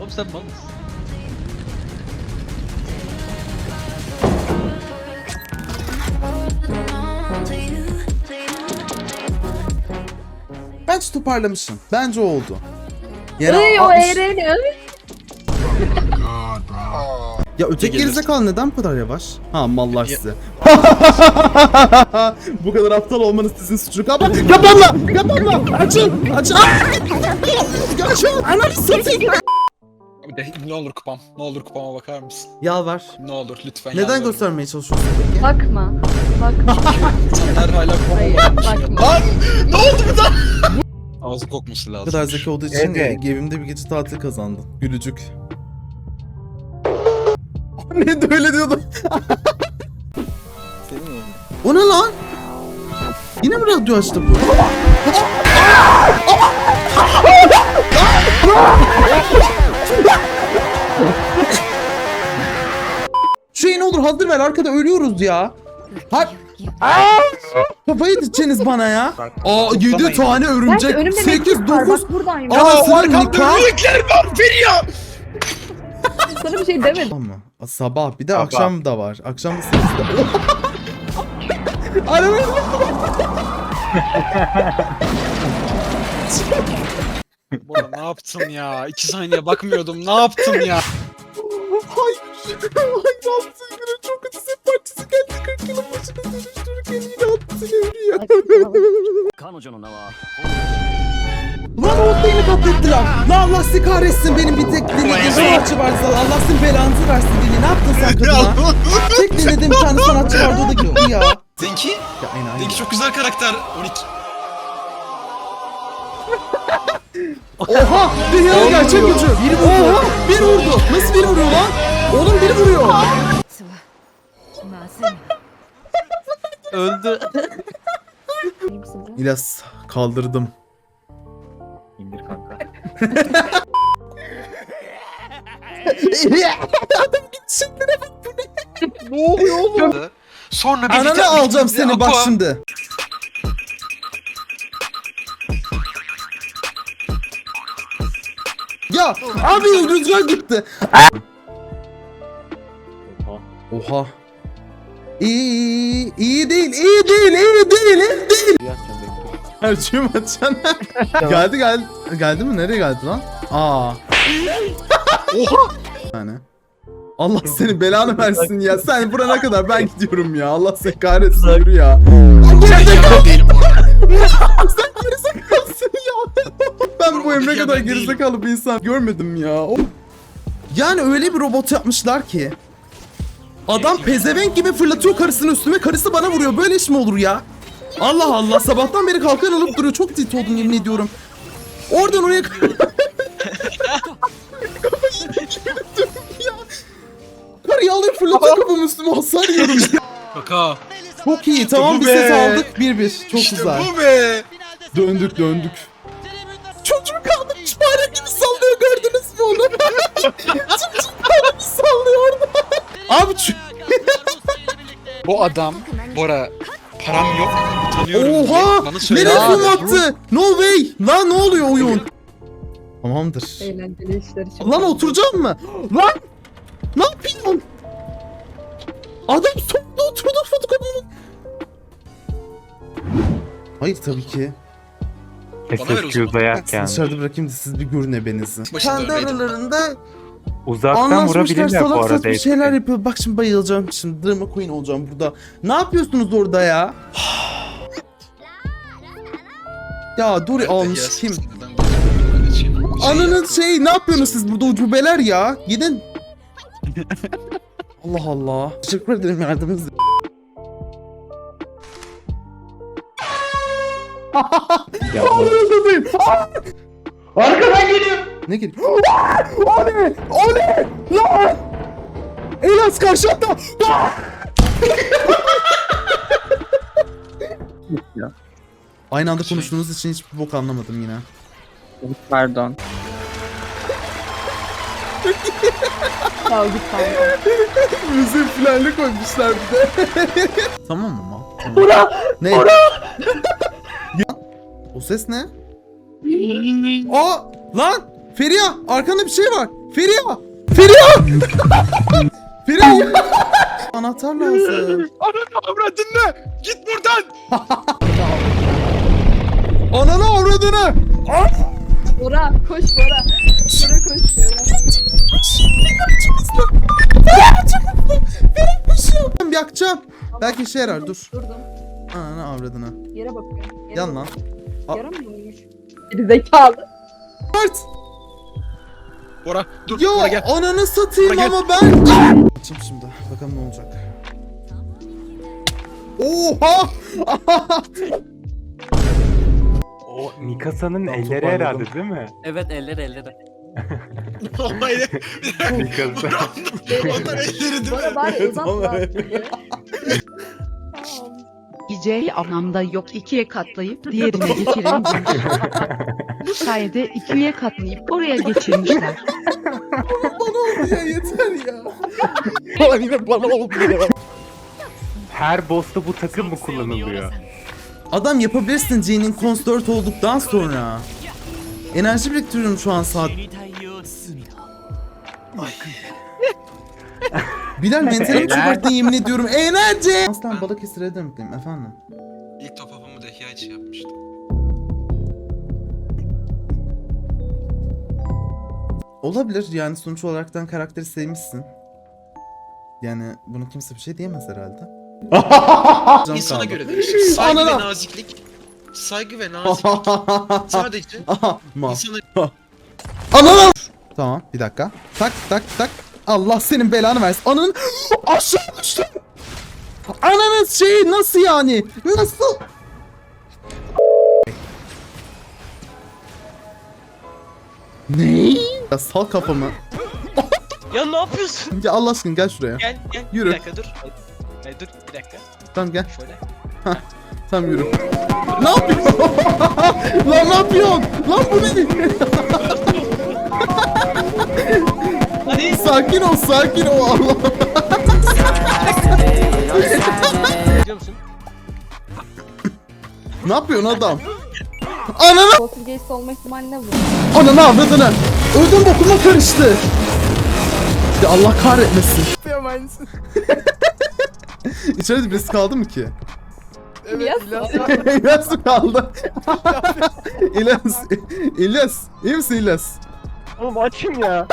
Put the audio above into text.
Oğlum sen mal mısın? Bence toparlamışsın. Bence oldu. Yere Ay o atmış- eğreni. Ya öteki gerizekalı neden bu kadar yavaş? Ha mallar size. bu kadar aptal olmanız sizin suçu. Kapat! Kapanma! Kapanma! Açın! Açın! Açın! Ananı satayım! De ne olur kupam. Ne olur kupama bakar mısın? Yalvar. Ne olur lütfen Neden yalvarırım. göstermeye çalışıyorsun peki? Bakma. Bakma. İnsanlar hala kupama Hayır bakmış. bakma. Lan! Ne oldu bu da? Ağzı kokması Bu lazım. kadar zeki olduğu için Evet. evimde bir gece tatil kazandın. Gülücük. ne de öyle diyordu. o ne lan? Yine mi radyo açtı bu? Şey ne olur hazır ver arkada ölüyoruz ya. Ha Kafayı diyeceksiniz bana ya. Aa 7 tane örümcek, önümde 8 mektup var. 9 Bak buradan yürü. Anasının nikah. Örümcekler var Feriha! Sana bir şey demedim. Ama sabah bir de Sabah. akşam da var. Akşam da 8'de. Arabayı Bora ne yaptın ya? İki saniye bakmıyordum. Ne yaptın ya? Hayır. Ay ne yaptın yine çok kötü set partisi geldi 40 yılın başına dönüştürürken yine attı ya. Lan o beni katlettiler. Lan Allah sizi kahretsin benim bir tek dinlediğim sanatçı vardı zaten. Allah sizin belanızı versin Deli. Ne yaptın sen kadına? tek dinlediğim bir tane sanatçı vardı o da gitti ya. Ya Zenki? enayi. Zenki çok güzel karakter. 12. Oha! Dünyanın gerçek gücü. Biri vurdu. Oha! Bir vurdu. Nasıl biri vuruyor lan? Oğlum biri vuruyor. Öldü. İlyas kaldırdım. İndir kanka. Adam bak bu ne? Ne oluyor oğlum? Sonra birlikte... Ananı alacağım seni bak şimdi. Abi rüzgar gitti. Oha. İyi, iyi değil, iyi değil, iyi değil, iyi değil. Erçiğim açan. geldi geldi. Geldi mi? Nereye geldi lan? Aa. Oha! Yani. Allah seni belanı versin ya. Sen burana kadar ben gidiyorum ya. Allah seni kahretsin yürü ya. Gerizekalı ben bu emre kadar gerizekalı bir insan görmedim ya. O- Yani öyle bir robot yapmışlar ki. Adam pezevenk gibi fırlatıyor karısını üstüme. Karısı bana vuruyor. Böyle iş mi olur ya? Allah Allah. Sabahtan beri kalkan alıp duruyor. Çok tilt oldum yemin ediyorum. Oradan oraya... Karıyı alıyor fırlatıyor kafamın üstüme. Hasar yiyorum. Kaka. Çok iyi. Tamam bir ses aldık. 1-1. Çok işte güzel. bu be. Döndük döndük. Abi Bu adam Bora param yok utanıyorum diye Oha! bana söyledi. Nereye Abi, attı? No way! Lan ne oluyor oyun? Tamamdır. Eğlenceli işler için. Lan oturacak mı? Lan! Ne yapıyorsun? Adam sonunda oturdu fotokopumu. Hayır tabii ki. Bana ver o zaman. Dışarıda bırakayım da siz bir görün ebenizi. Başında Kendi aralarında Uzaktan Anlaşmışlar vurabilirler bu salak arada. saçma şeyler yapıyor. Bak şimdi bayılacağım. Şimdi drama queen olacağım burada. Ne yapıyorsunuz orada ya? ya dur almış kim? şey- Ananın şey ne yapıyorsunuz siz burada ucubeler ya? Gidin. Allah Allah. Teşekkür ederim yardımınız. Ya, Arkadan geliyor. Ne geliyor? o ne? O ne? Lan! Elas karşı hatta. Ya. Aynı anda konuştuğunuz için hiçbir bok anlamadım yine. Pardon. Ya git. Müzik filanlı koymuşlar bir de. tamam mı mal? Tamam. Bura! Ne? Bura! o ses ne? Aa! Lan! Feriha! Arkanda bir şey var. Feriha! Feriha! Feriha! Anahtar lazım. Ananı avradını. Git buradan. Ananı avradını! Bora koş Bora. Bora koş Bora. Ben yakacağım. Belki işe yarar dur. Durdum. Ananı avradını. Yere bakıyorum. Yere Yan lan. Yara mı vurmuş? Geri zekalı. Mert! Bora dur. Bora Ya gel. ananı satayım Bora gel. ama ben... Açayım şimdi. Bakalım ne olacak. Oha! O Mikasa'nın elleri toparladım. herhalde değil mi? Evet elleri elleri. Hayır. Mikasa. Onlar elleri değil Bora mi? bari uzatma. Geceyi anlamda yok ikiye katlayıp diğerine geçirince. Bu sayede ikiye katlayıp oraya geçirmişler. ya yeter ya. Her boss'ta bu takım mı kullanılıyor? Adam yapabilirsin J'nin cons 4 olduktan sonra. Enerji biriktiriyorum şu an saat. Bilal mentalim çok arttı yemin ediyorum. Enerji! Aslan Balıkesir'e de mutluyum efendim. İlk top up'ımı Dehya için yapmıştım. Olabilir yani sonuç olaraktan karakteri sevmişsin. Yani bunu kimse bir şey diyemez herhalde. Canım İnsana kaldı. göre değişir. Saygı Anana. ve naziklik. Saygı ve naziklik. Sadece Aha, ma. insana Ananı! Tamam bir dakika. Tak tak tak. Allah senin belanı versin. Ananın aşağı düştüm. Ananın şeyi nasıl yani? Nasıl? Ne? Ya sal kafamı. Ya ne yapıyorsun? Ya Allah aşkına gel şuraya. Gel gel. Yürü. Bir dakika dur. Hayır dur bir dakika. Tamam gel. Şöyle. Tamam yürü. ne yapıyorsun? Lan ne yapıyorsun? Lan bu ne? Sakin ol sakin ol Allah. Biliyor musun? ne yapıyorsun adam? Ananı Poltergeist olma ihtimali ne bu? Ananı avradını. Ödüm bokuma karıştı. Ya Allah kahretmesin. İçeride birisi kaldı mı ki? Evet, İlyas mı kaldı? İlyas, İlyas, iyi misin İlyas? Oğlum açım ya.